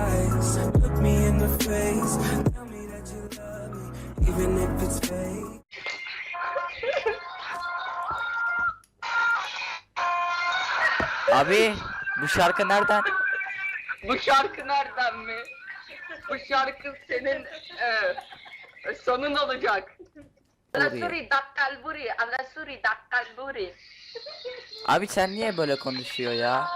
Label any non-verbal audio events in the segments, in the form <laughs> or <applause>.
eyes, look me in the face, tell me that you love me, even if it's fake. Abi bu şarkı nereden? Bu şarkı nereden mi? Bu şarkı senin e, sonun olacak. Alasuri dakkal buri, alasuri dakkal buri. Abi sen niye böyle konuşuyor ya?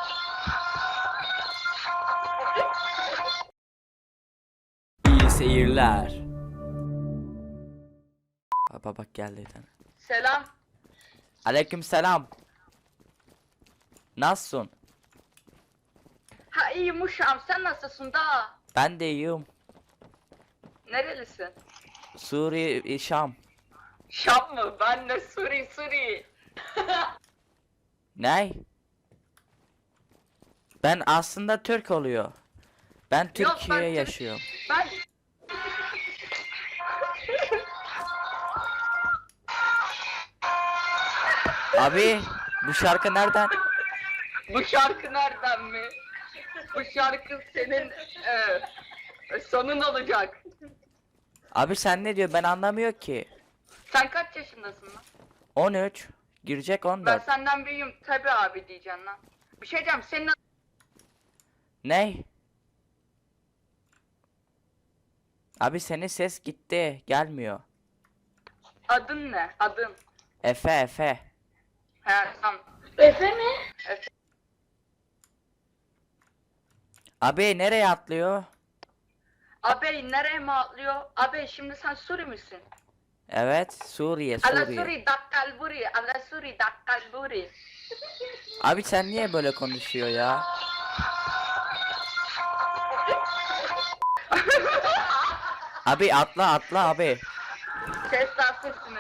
Seyirler. Baba bak geldi tane. Selam. Aleyküm selam. Nasılsın? Ha iyi Muşam sen nasılsın da? Ben de iyiyim. Nerelisin? Suriye, Şam. Şam mı? Ben de Suri Suri. <laughs> Ne? Ben aslında Türk oluyor. Ben Yok, ben Türkiye Türk- yaşıyorum. Ben Abi bu şarkı nereden? bu şarkı nereden mi? Bu şarkı senin e, sonun olacak. Abi sen ne diyor ben anlamıyor ki. Sen kaç yaşındasın lan? 13 girecek Ben 14. senden büyüğüm tabi abi diyeceksin lan. Bir şey diyeceğim senin Ne? Abi senin ses gitti gelmiyor. adın ne? Adın. Efe Efe. He tamam. Efe mi? Efe. Abi nereye atlıyor? Abi nereye mi atlıyor? Abi şimdi sen Suri misin? Evet Suriye Ala Suriye. Suri dakkal buri, ala Suri dakkal buri. Abi sen niye böyle konuşuyor ya? Abi atla atla abi. Daha sesini.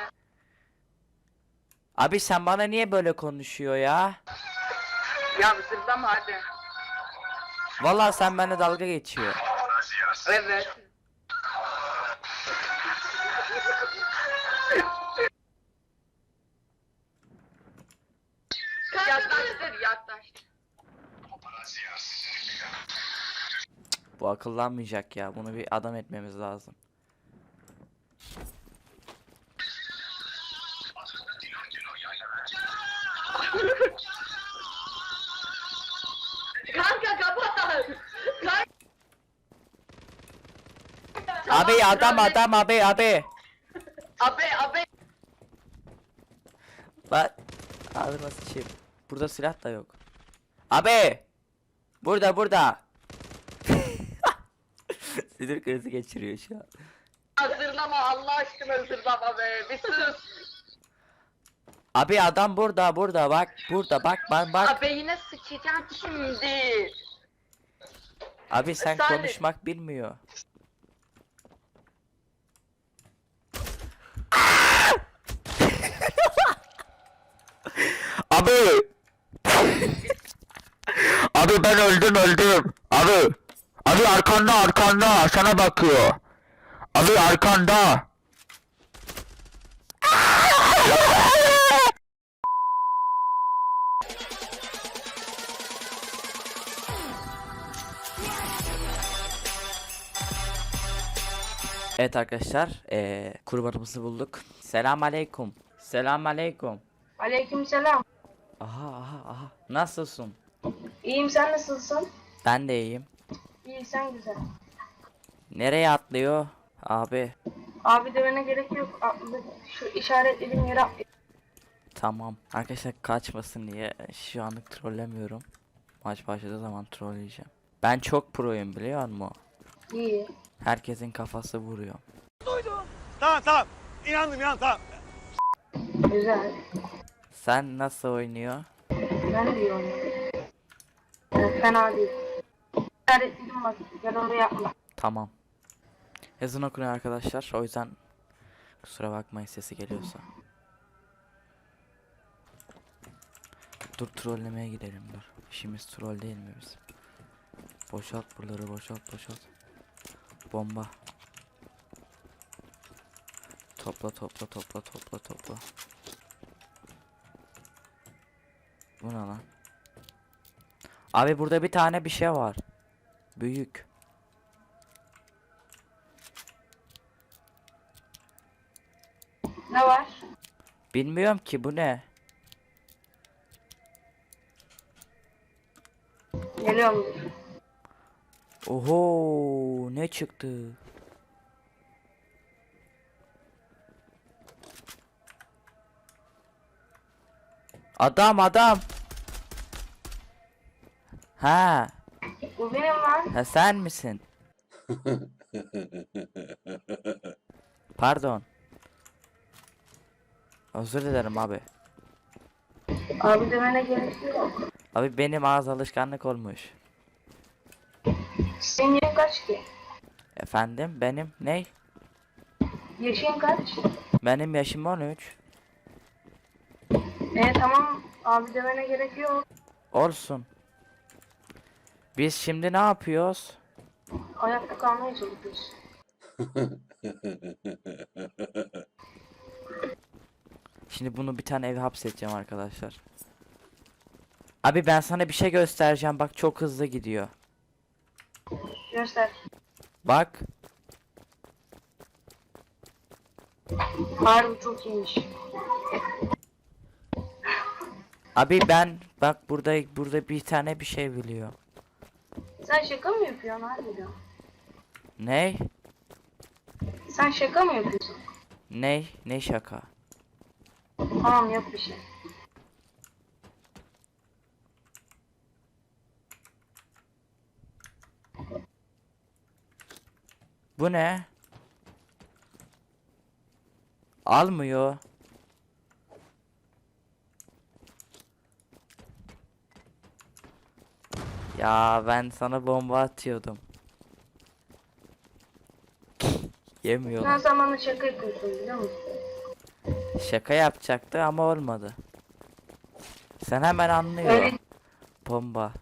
Abi sen bana niye böyle konuşuyor ya? Ya zırlama hadi. Vallahi sen benimle dalga geçiyor. Evet. Yaklaştır yaklaştır. Bu akıllanmayacak ya. Bunu bir adam etmemiz lazım. Kanka kapat. Kanka. Abi adam adam abi abi. Abi abi. Bak. Ağzıma sıçayım. Burada silah da yok. Abi. Burada burada. Sinir krizi geçiriyor şu an. Hazırlama Allah aşkına hazırlama be. Bir sus. Abi adam burada burada bak burada bak bak bak. Abi yine sıçacağım şimdi. Abi sen Salih. konuşmak bilmiyor. Abi ben öldüm öldüm. Abi. Abi arkanda arkanda sana bakıyor. Abi arkanda. Evet arkadaşlar, eee kurbanımızı bulduk. Selam aleyküm. Selam aleyküm. Aleykümselam. Aha aha aha. Nasılsın? İyiyim sen nasılsın? Ben de iyiyim. İyi sen güzel. Nereye atlıyor? Abi. Abi demene gerek yok. Şu işaretlediğim yere atlı- Tamam. Arkadaşlar kaçmasın diye şu anlık trollemiyorum. Maç başladığı zaman trolleyeceğim. Ben çok proyum biliyor musun? İyi. Herkesin kafası vuruyor. Tamam tamam. İnandım inandım tamam. Güzel. Sen nasıl oynuyor? Ben de iyi oynuyorum. Fena değil. İşaretledim bak. Gel oraya atla. Tamam. Yazın okunuyor arkadaşlar. O yüzden kusura bakmayın sesi geliyorsa. Dur trollemeye gidelim dur. İşimiz troll değil mi bizim? Boşalt buraları boşalt boşalt. Bomba. Topla topla topla topla topla. Bu ne lan? Abi burada bir tane bir şey var. Büyük. Ne var? Bilmiyorum ki bu ne? Geliyorum. Oho ne çıktı? Adam adam. Ha, Bu benim lan. ha sen misin? <laughs> Pardon. Özür dilerim abi. Abi demene gerek yok. Abi benim ağız alışkanlık olmuş. Senin yaşın kaç ki? Efendim benim ney? Yaşın kaç? Benim yaşım 13. E tamam abi demene gerek yok. Olsun. Biz şimdi ne yapıyoruz? Ayakta kalmaya çalışıyoruz. <laughs> Şimdi bunu bir tane eve hapsedeceğim arkadaşlar. Abi ben sana bir şey göstereceğim. Bak çok hızlı gidiyor. Göster. Bak. Harbi çok iyiymiş. Abi ben bak burada burada bir tane bir şey biliyor. Sen şaka mı yapıyorsun harbiden? Ney? Sen şaka mı yapıyorsun? Ney? Ne şaka? Tamam yok bir şey. Bu ne? Almıyor. Ya ben sana bomba atıyordum. Yemiyor. Ben bana şaka yapıyorsun biliyor musun? Şaka yapacaktı ama olmadı. Sen hemen anlıyor. Öyle Bomba.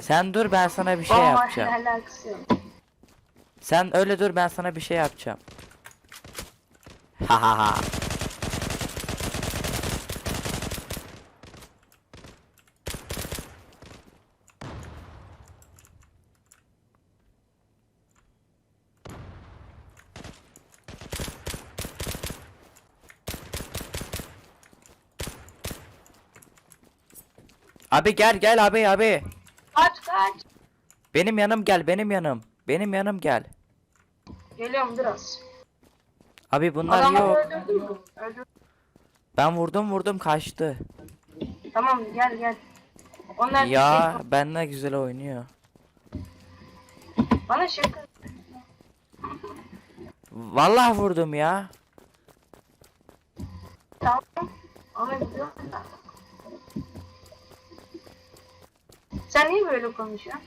Sen dur ben sana bir şey bomba yapacağım. alakası yok. Sen öyle dur ben sana bir şey yapacağım. Ha ha ha. Abi gel gel abi abi. Kaç kaç. Benim yanım gel benim yanım. Benim yanım gel. Geliyorum biraz. Abi bunlar Adamları yok. öldürdün mü? Öldürdüm. Ben vurdum vurdum kaçtı. Tamam gel gel. Onlar Ya şey- benle güzel oynuyor. bana şaka. Vallahi vurdum ya. Tamam. Ama biliyorum. Sen niye böyle konuşuyorsun?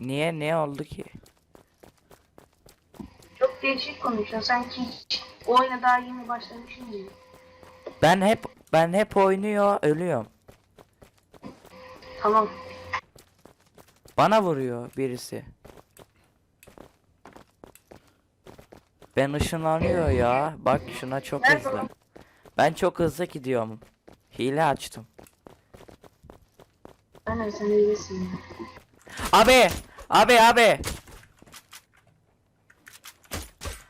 Niye ne oldu ki? Çok değişik konuşuyorsun. Sanki hiç oyuna daha yeni başlamışsın gibi. Ben hep ben hep oynuyor ölüyorum. Tamam. Bana vuruyor birisi. Ben ışınlanıyor ya. Bak şuna çok hızlı. Ben çok hızlı gidiyorum. Hile açtım. De sen ya. Abi! Abi abi!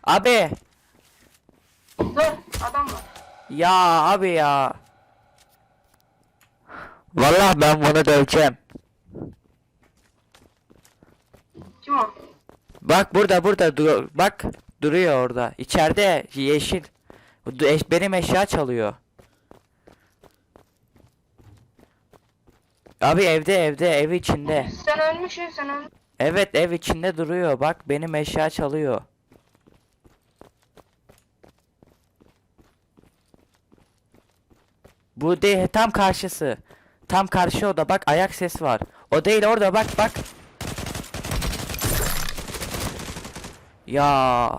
Abi! Dur adam var. Ya abi ya. Vallahi ben bunu döveceğim. Kim o? Bak burada burada dur bak duruyor orada. İçeride yeşil. Bu du- eş- Benim eşya çalıyor. Abi evde evde ev içinde. Sen ölmüşsün sen ölmüşsün. Evet ev içinde duruyor. Bak benim eşya çalıyor. Bu değil tam karşısı. Tam karşı oda bak ayak sesi var. O değil orada bak bak. Ya